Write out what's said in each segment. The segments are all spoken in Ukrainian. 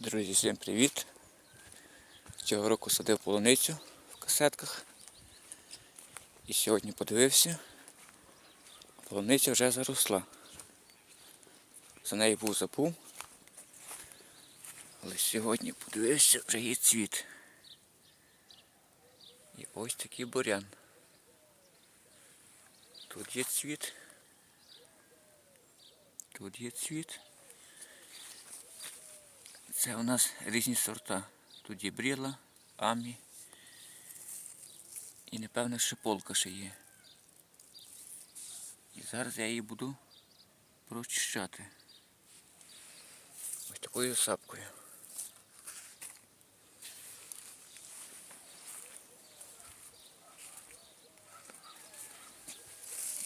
Друзі, всім привіт! Цього року садив полуницю в касетках. І сьогодні подивився, полуниця вже заросла. За нею був забув. Але сьогодні подивився, вже є цвіт. І ось такий бурян. Тут є цвіт. Тут є цвіт. Це у нас різні сорта. Тут є бріла, амі. І напевно шиполка ще є. І зараз я її буду прочищати. Ось такою сапкою.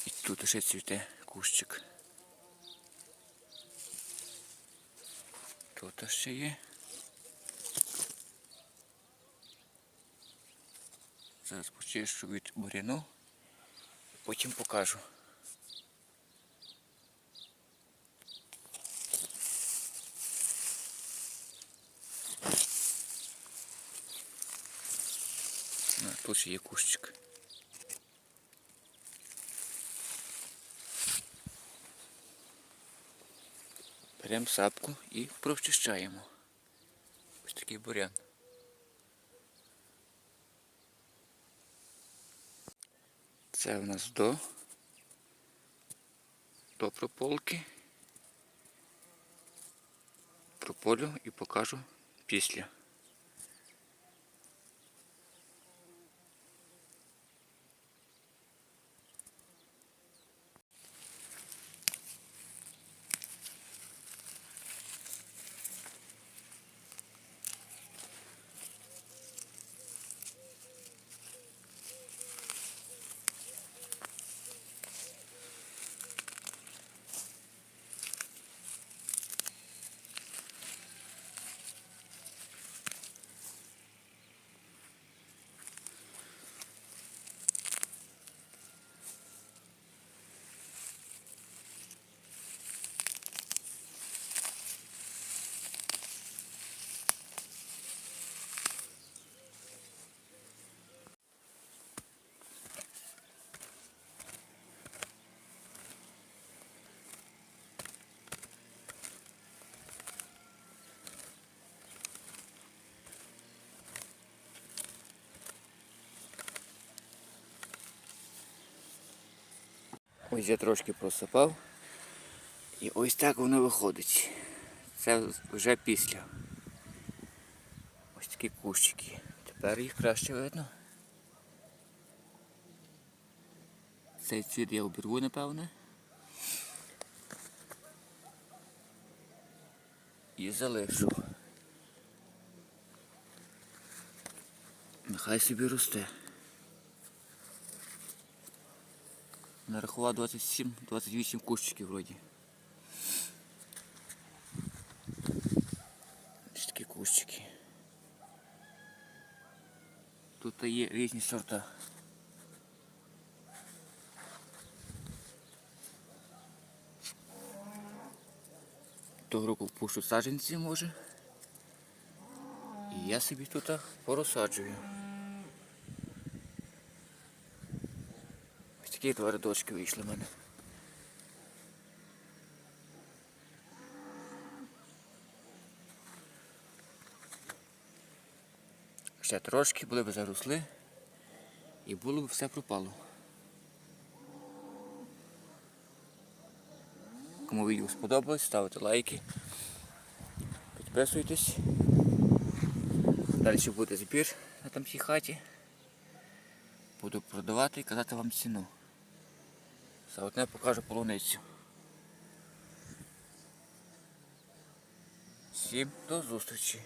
І тут ще цвіте кущик. Тут ще є. Зараз почищу від буряну, потім покажу. Тут ще є кущик. Беремо сапку і прочищаємо. Ось такий бурян. Це в нас до, до прополки. Прополю і покажу після. Ось я трошки просипав. І ось так воно виходить. Це вже після. Ось такі кущики. Тепер їх краще видно. Цей цвіт я обірву, напевне. І залишу. Нехай собі росте. Нарахував 27-28 кущиків вроді. Ось такі кущики. Тут є різні сорта. Того року пущу саджанці може. І я собі тут порозсаджую. Такі два рядочки вийшли в мене. Ще трошки були б заросли і було б все пропало. Кому відео сподобалось, ставте лайки, підписуйтесь. Далі буде збір на там цій хаті. Буду продавати і казати вам ціну. Заодне покажу полуницю. Всім до зустрічі!